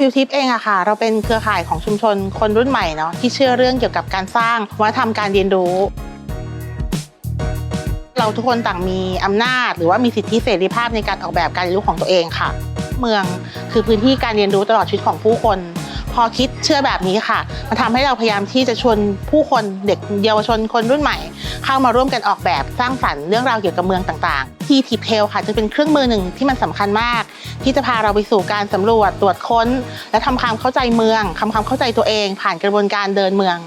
ฟิวทิปเองอะค่ะ เราเป็นเครือข่ายของชุมชนคนรุ่นใหม่เนาะที่เชื่อเรื่องเกี่ยวกับการสร้างวัฒนธรรมการเรียนรู้ เราทุกคนต่างมีอำนาจ หรือว่ามีสิทธิเสรีภาพในการออกแบบการเรียนรู้ของตัวเองค่ะ เมืองคือพื้นที่การเรียนรู้ตลอดชีวิตของผู้คน พอคิดเชื่อแบบนี้ค่ะมันทำให้เราพยายามที่จะชวนผู้คนเด็กเยาวชนคนรุ่นใหม่ เข้ามาร่วมกันออกแบบสร้างสรรค์เรื่องราวเกี่ยวกับเมืองต่างๆที่ทิปเทลค่ะจะเป็นเครื่องมือหนึ่งที่มันสำคัญมาก ที่จะพาเราไปสู่การสำรวจตรวจค้น และทำความเข้าใจเมืองทำความเข้าใจตัวเอง ผ่านกระบวนการเดินเมือง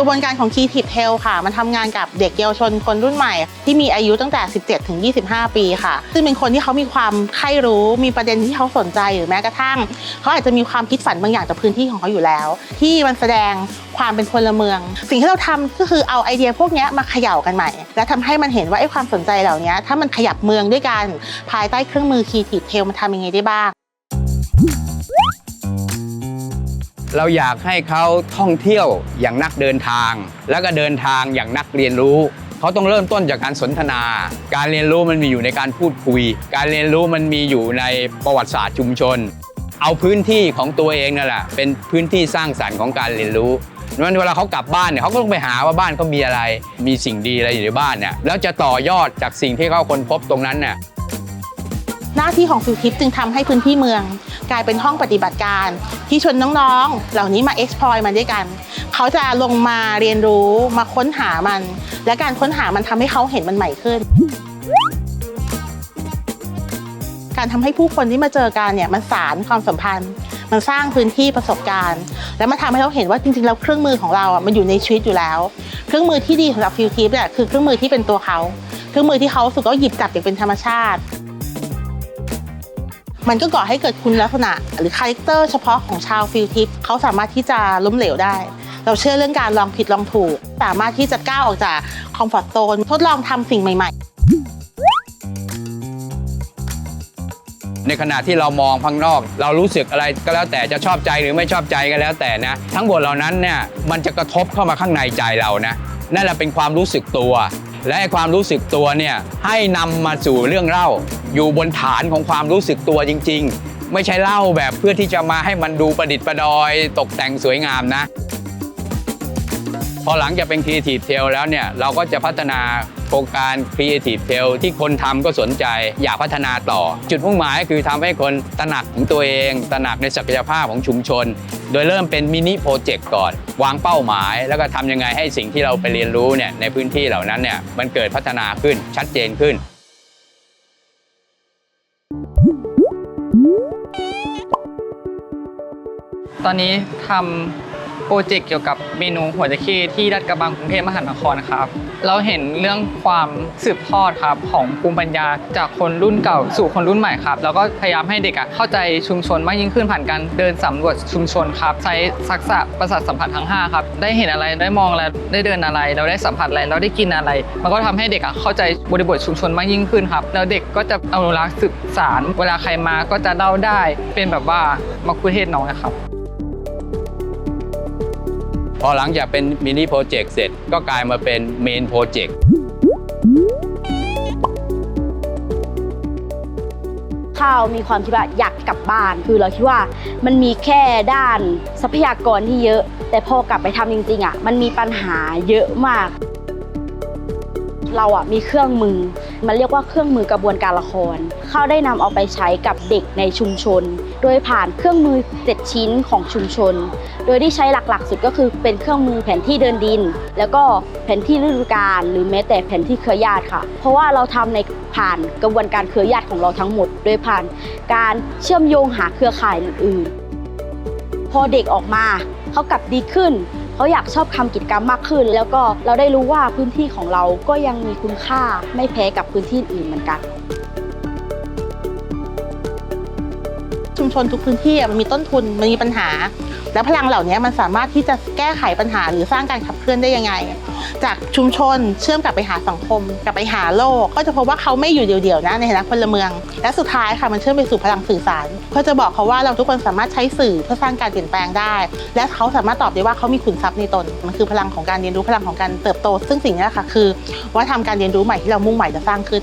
กระบวนการของ Key Tip Tail ค่ะ มันทำงานกับเด็กเยาวชนคนรุ่นใหม่ ที่มีอายุตั้งแต่ 17 ถึง 25 ปีค่ะ ซึ่งเป็นคนที่เขามีความใคร่รู้มีประเด็นที่เขาสนใจหรือแม้กระทั่ง เขาอาจจะมีความคิดฝันบางอย่างจากพื้นที่ของเขาอยู่แล้ว ที่มันแสดงความเป็นพลเมือง สิ่งที่เราทำก็คือเอาไอเดียพวกนี้มาเขย่ากันใหม่ และทำให้มันเห็นว่าไอ้ความสนใจเหล่านี้ถ้ามันขยับเมืองด้วยกันภายใต้เครื่องมือ Key Tip Tail มันทำยังไงได้บ้าง เราอยากให้เขาท่องเที่ยวอย่างนักเดินทาง แล้วก็เดินทางอย่างนักเรียนรู้เขาต้องเริ่มต้นจากการสนทนา การเรียนรู้มันมีอยู่ในการพูดคุย การเรียนรู้มันมีอยู่ในประวัติศาสตร์ชุมชน เอาพื้นที่ของตัวเองนั่นแหละเป็นพื้นที่สร้างสรรค์ของการเรียนรู้นั้นเวลาเขากลับบ้านเนี่ยเขาก็ต้องไปหาว่าบ้านเขามีอะไร มีสิ่งดีอะไรอยู่ในบ้านเนี่ยแล้วจะต่อยอดจากสิ่งที่เขาค้นพบตรงนั้นเนี่ยหน้าที่ของฟิวทิปจึงทำให้พื้นที่เมือง กลายเป็นห้องปฏิบัติการ ที่ชวนน้องๆ เหล่านี้มา explore มันด้วยกัน เขาจะลงมาเรียนรู้มาค้นหามัน และการค้นหามันทำให้เขาเห็นมันใหม่ขึ้น การทำให้ผู้คนที่มาเจอกันเนี่ยมันสารความสัมพันธ์ มันสร้างพื้นที่ประสบการณ์ และมันทำให้เราเห็นว่าจริงๆแล้วเครื่องมือของเราอะมันอยู่ในชีวิตอยู่แล้ว เครื่องมือที่ดีสำหรับฟิวทิปเนี่ยคือเครื่องมือที่เป็นตัวเขา เครื่องมือที่เขาสึกว่าหยิบจับอย่างเป็นธรรมชาติ มันก็ก่อให้เกิดคุณลักษณะ หรือคาแรคเตอร์เฉพาะของชาวฟิลทิปเขาสามารถที่จะล้มเหลวได้ เราเชื่อเรื่องการลองผิดลองถูก สามารถที่จะก้าวออกจากคอมฟอร์ทโซนทดลองทำสิ่งใหม่ ๆในขณะที่เรามองข้างนอก เรารู้สึกอะไรก็แล้วแต่จะชอบใจหรือไม่ชอบใจก็แล้วแต่นะ ทั้งหมดเหล่านั้นเนี่ยมันจะกระทบเข้ามาข้างในใจเรานะนั่นแหละเป็นความรู้สึกตัว และความรู้สึกตัวเนี่ยให้นำมาสู่เรื่องเล่า อยู่บนฐานของความรู้สึกตัวจริง ๆ ไม่ใช่เล่าแบบเพื่อที่จะมาให้มันดูประดิษฐ์ประดอย ตกแต่งสวยงามนะ พอหลังจากเป็นครีเอทีฟเทลแล้วเนี่ยเราก็จะพัฒนา โครงการ Creative Tail ที่คนทำก็สนใจอยากพัฒนาต่อ จุดมุ่งหมายคือทำให้คนตระหนักถึงตัวเอง ตระหนักในศักยภาพของชุมชน โดยเริ่มเป็นมินิโปรเจกต์ก่อน วางเป้าหมาย แล้วก็ทำยังไงให้สิ่งที่เราไปเรียนรู้เนี่ยในพื้นที่เหล่านั้นเนี่ยมันเกิดพัฒนาขึ้นชัดเจนขึ้นตอนนี้ทำ โปรเจกต์เกี่ยวกับเมนูหัวจะเข้ที่รัดกระบังกรุงเทพมหานครครับ เราเห็นเรื่องความสืบทอดครับของภูมิปัญญาจากคนรุ่นเก่าสู่คนรุ่นใหม่ครับ แล้วก็พยายามให้เด็กอะเข้าใจชุมชนมากยิ่งขึ้นผ่านการเดินสำรวจชุมชนครับ ใช้ทักษะประสาทสัมผัสทั้งห้าครับ ได้เห็นอะไร ได้มองอะไร ได้เดินอะไร เราได้สัมผัสอะไร เราได้กินอะไร มันก็ทำให้เด็กอะเข้าใจบริบทชุมชนมากยิ่งขึ้นครับ แล้วเด็กก็จะอนุรักษ์สืบสารเวลาใครมาก็จะเล่าได้ เป็นแบบว่ามักคุเทศน้อยครับ พอหลังจากเป็นมินิโปรเจกต์เสร็จก็กลายมาเป็นเมนโปรเจกต์ข้าวมีความคิดว่าอยากกลับบ้าน คือเราคิดว่ามันมีแค่ด้านทรัพยากรที่เยอะ แต่พอกลับไปทำจริงๆอะมันมีปัญหาเยอะมาก เราอะมีเครื่องมือ มันเรียกว่าเครื่องมือกระบวนการละคร เข้าได้นำเอาไปใช้กับเด็กในชุมชน โดยผ่านเครื่องมือ 7 ชิ้นของชุมชน โดยที่ใช้หลักๆ สุดก็คือเป็นเครื่องมือแผนที่เดินดิน แล้วก็แผนที่ฤดูกาลหรือแม้แต่แผนที่เครือญาติค่ะ เพราะว่าเราทำในผ่านกระบวนการเครือญาติของเราทั้งหมด โดยผ่านการเชื่อมโยงหาเครือข่ายอื่นๆพอเด็กออกมาเขากลับดีขึ้นเขาอยากชอบทำกิจกรรมมากขึ้น แล้วก็เราได้รู้ว่าพื้นที่ของเราก็ยังมีคุณค่าไม่แพ้กับพื้นที่อื่นเหมือนกัน ชุมชนทุกพื้นที่มันมีต้นทุนมันมีปัญหา และพลังเหล่านี้มันสามารถที่จะแก้ไขปัญหาหรือสร้างการขับเคลื่อนได้ยังไง จากชุมชนเชื่อมกลับไปหาสังคม กลับไปหาโลก ก็จะพบว่าเขาไม่อยู่เดี่ยวๆนะในฐานะพลเมือง และสุดท้ายค่ะมันเชื่อมไปสู่พลังสื่อสารเพื่อจะบอกเขาว่าเราทุกคนสามารถใช้สื่อเพื่อสร้างการเปลี่ยนแปลงได้ และเขาสามารถตอบได้ว่าเขามีขุนทรัพย์ในตนมันคือพลังของการเรียนรู้พลังของการเติบโต ซึ่งสิ่งนี้ค่ะคือว่าทำการเรียนรู้ใหม่ที่เรามุ่งหมายจะสร้างขึ้น